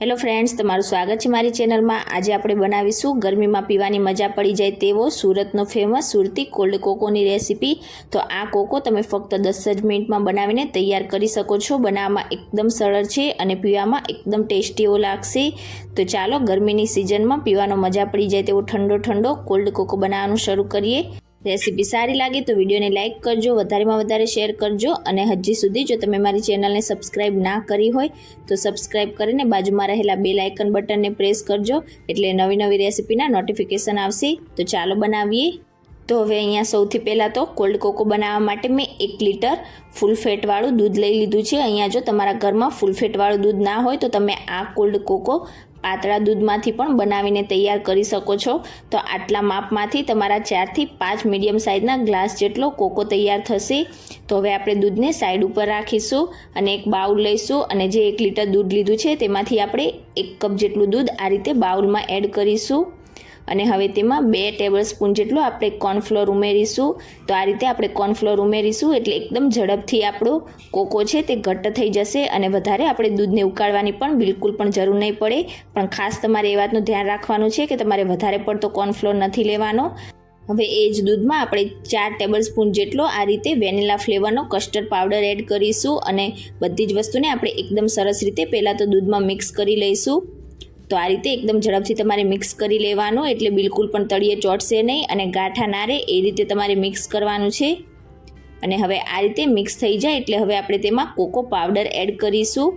Hello friends, તમારું સ્વાગત છે મારી ચેનલમાં. આજે આપણે બનાવીશું ગરમીમાં પીવાની મજા પડી જાય તેવો સુરતનો ફેમસ સુરતી કોલ્ડ કોકોની રેસીપી તો આ કોકો તમે ફક્ત દસ જ મિનિટમાં બનાવીને તૈયાર કરી શકો છો. બનાવવામાં એકદમ સરળ છે અને પીવામાં એકદમ ટેસ્ટી એવો લાગશે. તો ચાલો ગરમીની સિઝનમાં પીવાનો મજા પડી જાય તેવો ઠંડો ઠંડો કોલ્ડ કોકો બનાવવાનું શરૂ કરીએ. રેસીપી સારી લાગે તો વિડીયોને લાઇક કરજો, વધારેમાં વધારે શેર કરજો અને હજી સુધી જો તમે મારી ચેનલને સબસ્ક્રાઇબ ના કરી હોય તો સબસ્ક્રાઇબ કરીને બાજુમાં રહેલા બે લાઇકન બટનને પ્રેસ કરજો એટલે નવી નવી રેસીપીના નોટિફિકેશન આવશે. તો ચાલો બનાવીએ. તો હવે અહીંયા સૌથી પહેલાં તો કોલ્ડ કોકો બનાવવા માટે મેં એક લીટર ફૂલ ફેટવાળું દૂધ લઈ લીધું છે. અહીંયા જો તમારા ઘરમાં ફૂલ ફેટવાળું દૂધ ના હોય તો તમે આ કોલ્ડ કોકો પાતળા દૂધમાંથી પણ બનાવીને તૈયાર કરી શકો છો. તો આટલા માપમાંથી તમારા ચારથી પાંચ મીડિયમ સાઇઝના ગ્લાસ જેટલો કોકો તૈયાર થશે. તો હવે આપણે દૂધને સાઈડ ઉપર રાખીશું અને એક બાઉલ લઈશું અને જે એક લીટર દૂધ લીધું છે તેમાંથી આપણે એક કપ જેટલું દૂધ આ રીતે બાઉલમાં એડ કરીશું. અને હવે તેમાં બે ટેબલ સ્પૂન જેટલું આપણે કોર્નફ્લોર ઉમેરીશું. તો આ રીતે આપણે કોર્નફ્લોર ઉમેરીશું એટલે એકદમ ઝડપથી આપણો કોકો છે તે ઘટ્ટ થઈ જશે અને વધારે આપણે દૂધને ઉકાળવાની પણ બિલકુલ પણ જરૂર નહીં પડે. પણ ખાસ તમારે એ વાતનું ધ્યાન રાખવાનું છે કે તમારે વધારે પડતો કોર્નફ્લોર નથી લેવાનો. હવે એ જ દૂધમાં આપણે ચાર ટેબલ સ્પૂન જેટલો આ રીતે વેનિલા ફ્લેવરનો કસ્ટર્ડ પાવડર એડ કરીશું અને બધી જ વસ્તુને આપણે એકદમ સરસ રીતે પહેલાં તો દૂધમાં મિક્સ કરી લઈશું. તો આ રીતે એકદમ ઝડપથી તમારે મિક્સ કરી લેવાનું, એટલે બિલકુલ પણ તળિયે ચોટશે નહીં અને ગાંઠા ના રહે, એ રીતે તમારે મિક્સ કરવાનું છે. અને હવે આ રીતે મિક્સ થઈ જાય, એટલે હવે આપણે તેમાં કોકો પાવડર એડ કરીશું.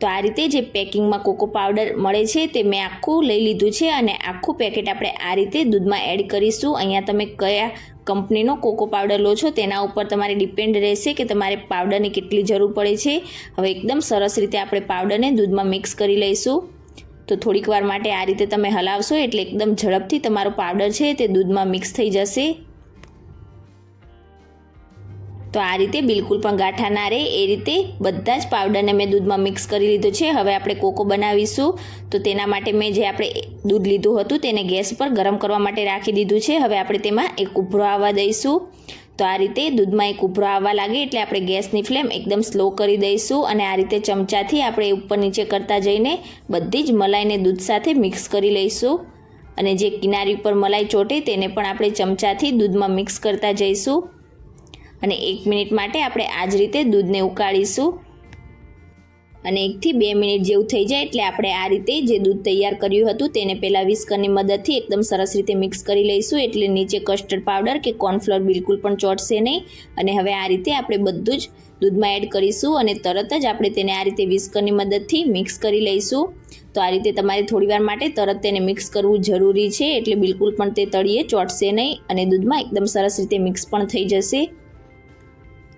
તો આ રીતે જે પેકિંગમાં કોકો પાવડર મળે છે, તે મેં આખું લઈ લીધું છે અને આખું પેકેટ આપણે આ રીતે દૂધમાં એડ કરીશું. અહીંયા તમે કયા કંપનીનો કોકો પાવડર લો છો, તેના ઉપર તમારે ડિપેન્ડ રહેશે કે તમારે પાવડરની કેટલી જરૂર પડે છે. હવે એકદમ સરસ રીતે આપણે પાવડરને દૂધમાં મિક્સ કરી લઈશું. તો થોડીક વાર માટે આ રીતે તમે હલાવશો એટલે એકદમ ઝડપથી તમારો પાવડર છે તે દૂધમાં મિક્સ થઈ જશે. તો આ રીતે બિલકુલ પણ ગાંઠા ના રહે. એ રીતે બધા જ પાવડરને મેં દૂધમાં મિક્સ કરી લીધું છે. હવે આપણે કોકો બનાવીશું. તો તેના માટે મેં જે આપણે દૂધ લીધું હતું તેને ગેસ પર ગરમ કરવા માટે રાખી દીધું છે. હવે આપણે તેમાં એક ઉભરો આવવા દઈશું. તો આ રીતે દૂધમાં એક ઉભરો આવવા લાગે એટલે આપણે ગેસની ફ્લેમ એકદમ સ્લો કરી દઈશું અને આ રીતે ચમચાથી આપણે ઉપર નીચે કરતા જઈને બધી જ મલાઈને દૂધ સાથે મિક્સ કરી લઈશું. અને જે કિનારી પર મલાઈ ચોટે તેને પણ આપણે ચમચાથી દૂધમાં મિક્સ કરતા જઈશું. અને એક મિનિટ માટે આપણે આ જ રીતે દૂધને ઉકાળીશું. અને એકથી બે મિનિટ જેવું થઈ જાય એટલે આપણે આ રીતે જે દૂધ તૈયાર કર્યું હતું તેને પહેલાં વિસ્કરની મદદથી એકદમ સરસ રીતે મિક્સ કરી લઈશું એટલે નીચે કસ્ટર્ડ પાવડર કે કોર્નફ્લોર બિલકુલ પણ ચોટશે નહીં. અને હવે આ રીતે આપણે બધું જ દૂધમાં એડ કરીશું અને તરત જ આપણે તેને આ રીતે વિસ્કરની મદદથી મિક્સ કરી લઈશું. તો આ રીતે તમારે થોડીવાર માટે તરત તેને મિક્સ કરવું જરૂરી છે એટલે બિલકુલ પણ તે તળીએ ચોટશે નહીં અને દૂધમાં એકદમ સરસ રીતે મિક્સ પણ થઈ જશે.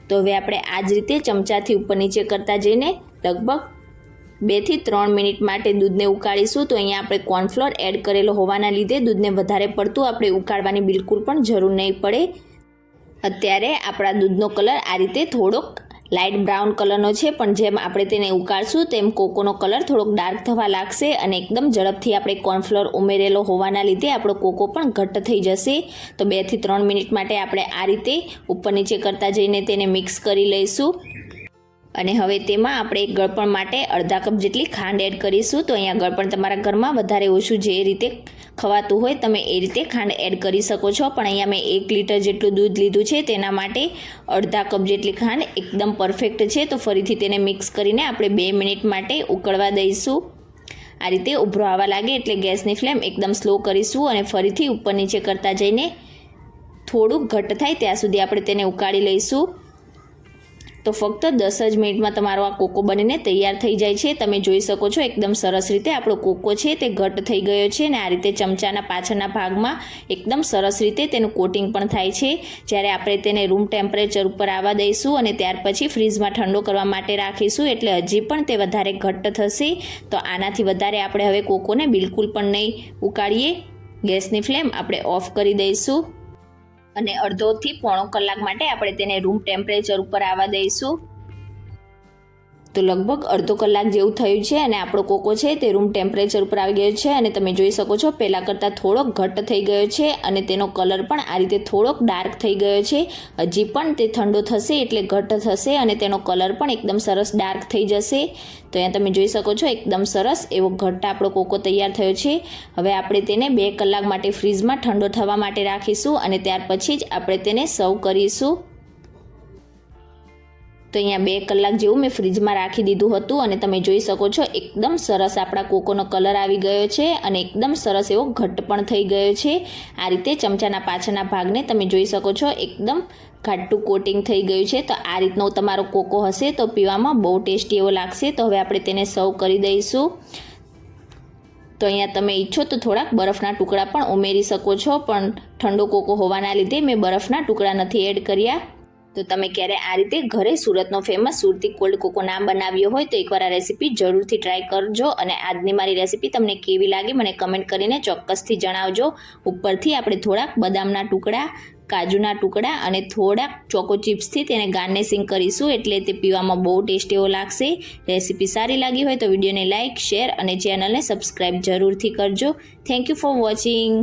તો હવે આપણે આ જ રીતે ચમચાથી ઉપર નીચે કરતા જઈને લગભગ બેથી ત્રણ મિનિટ માટે દૂધને ઉકાળીશું. તો અહીંયા આપણે કોર્નફ્લોર એડ કરેલો હોવાના લીધે દૂધને વધારે પડતું આપણે ઉકાળવાની બિલકુલ પણ જરૂર નહીં પડે. અત્યારે આપણા દૂધનો કલર આ રીતે થોડોક લાઇટ બ્રાઉન કલરનો છે, પણ જેમ આપણે તેને ઉકાળશું તેમ કોકોનો કલર થોડોક ડાર્ક થવા લાગશે અને એકદમ ઝડપથી આપણે કોર્નફ્લોર ઉમેરેલો હોવાના લીધે આપણો કોકો પણ ઘટ્ટ થઈ જશે. તો બેથી ત્રણ મિનિટ માટે આપણે આ રીતે ઉપર નીચે કરતા જઈને તેને મિક્સ કરી લઈશું. અને હવે તેમાં આપણે ગળપણ માટે અડધા કપ જેટલી ખાંડ એડ કરીશું. તો અહીંયા ગળપણ તમારા ઘરમાં વધારે ઓછું જે રીતે ખવાતું હોય તમે એ રીતે ખાંડ એડ કરી શકો છો. પણ અહીંયા મેં એક લીટર જેટલું દૂધ લીધું છે, તેના માટે અડધા કપ જેટલી ખાંડ એકદમ પરફેક્ટ છે. તો ફરીથી તેને મિક્સ કરીને આપણે બે મિનિટ માટે ઉકળવા દઈશું. આ રીતે ઉભરો આવવા લાગે એટલે ગેસની ફ્લેમ એકદમ સ્લો કરીશું અને ફરીથી ઉપર નીચે કરતા જઈને થોડુંક ઘટ્ટ થાય ત્યાં સુધી આપણે તેને ઉકાળી લઈશું. તો ફક્ત દસ જ મિનિટમાં તમારો આ કોકો બનીને તૈયાર થઈ જાય છે. તમે જોઈ શકો છો એકદમ સરસ રીતે આપણો કોકો છે તે ઘટ થઈ ગયો છે અને આ રીતે ચમચાના પાછળના ભાગમાં એકદમ સરસ રીતે તેનું કોટિંગ પણ થાય છે. જ્યારે આપણે તેને રૂમ ટેમ્પરેચર ઉપર આવવા દઈશું અને ત્યાર પછી ફ્રીજમાં ઠંડો કરવા માટે રાખીશું એટલે હજી પણ તે વધારે ઘટ્ટ થશે. તો આનાથી વધારે આપણે હવે કોકોને બિલકુલ પણ નહીં ઉકાળીએ. ગેસની ફ્લેમ આપણે ઓફ કરી દઈશું. અને અડધોથી પોણો કલાક માટે આપણે તેને રૂમ ટેમ્પરેચર ઉપર આવવા દઈશું. તો લગભગ અડધો કલાક જેવું થયું છે અને આપણો કોકો છે તે રૂમ ટેમ્પરેચર ઉપર આવી ગયો છે અને તમે જોઈ શકો છો પહેલાં કરતાં થોડોક ઘટ્ટ થઈ ગયો છે અને તેનો કલર પણ આ રીતે થોડોક ડાર્ક થઈ ગયો છે. હજી પણ તે ઠંડો થશે એટલે ઘટ્ટ થશે અને તેનો કલર પણ એકદમ સરસ ડાર્ક થઈ જશે. તો અહીંયા તમે જોઈ શકો છો એકદમ સરસ એવો ઘટ્ટ આપણો કોકો તૈયાર થયો છે. હવે આપણે તેને બે કલાક માટે ફ્રીજમાં ઠંડો થવા માટે રાખીશું અને ત્યાર પછી જ આપણે તેને સર્વ કરીશું. તો અહીંયા બે કલાક જેવું મેં ફ્રીજમાં રાખી દીધું હતું અને તમે જોઈ શકો છો, એકદમ સરસ આપણા કોકોનો કલર આવી ગયો છે અને એકદમ સરસ એવો ઘટ્ટ પણ થઈ ગયો છે. આ રીતે ચમચાના પાછળના ભાગને તમે જોઈ શકો છો, એકદમ ઘાટું કોટિંગ થઈ ગયું છે. તો આ રીતનો તમારો કોકો હશે તો પીવામાં બહુ ટેસ્ટી એવો લાગશે. તો હવે આપણે તેને સર્વ કરી દઈશું. તો અહીંયા તમે ઈચ્છો તો થોડાક બરફના ટુકડા પણ ઉમેરી શકો છો, પણ ઠંડો કોકો હોવાના લીધે મેં બરફના ટુકડા નથી એડ કર્યા. તો તમે ક્યારે આ રીતે ઘરે સુરતનો ફેમસ સુરતી કોલ્ડ કોકો ના બનાવ્યો હોય તો એકવાર આ રેસીપી જરૂરથી ટ્રાય કરજો અને આજની મારી રેસીપી તમને કેવી લાગી મને કમેન્ટ કરીને ચોક્કસથી જણાવજો. ઉપરથી આપણે થોડાક બદામના ટુકડા, કાજુના ટુકડા અને થોડાક ચોકો ચિપ્સથી તેને ગાર્નિશિંગ કરીશું એટલે તે પીવામાં બહુ ટેસ્ટ એવો લાગશે. રેસીપી સારી લાગી હોય તો વિડીયોને લાઇક શેર અને ચેનલને સબસ્ક્રાઈબ જરૂરથી કરજો. Thank you for watching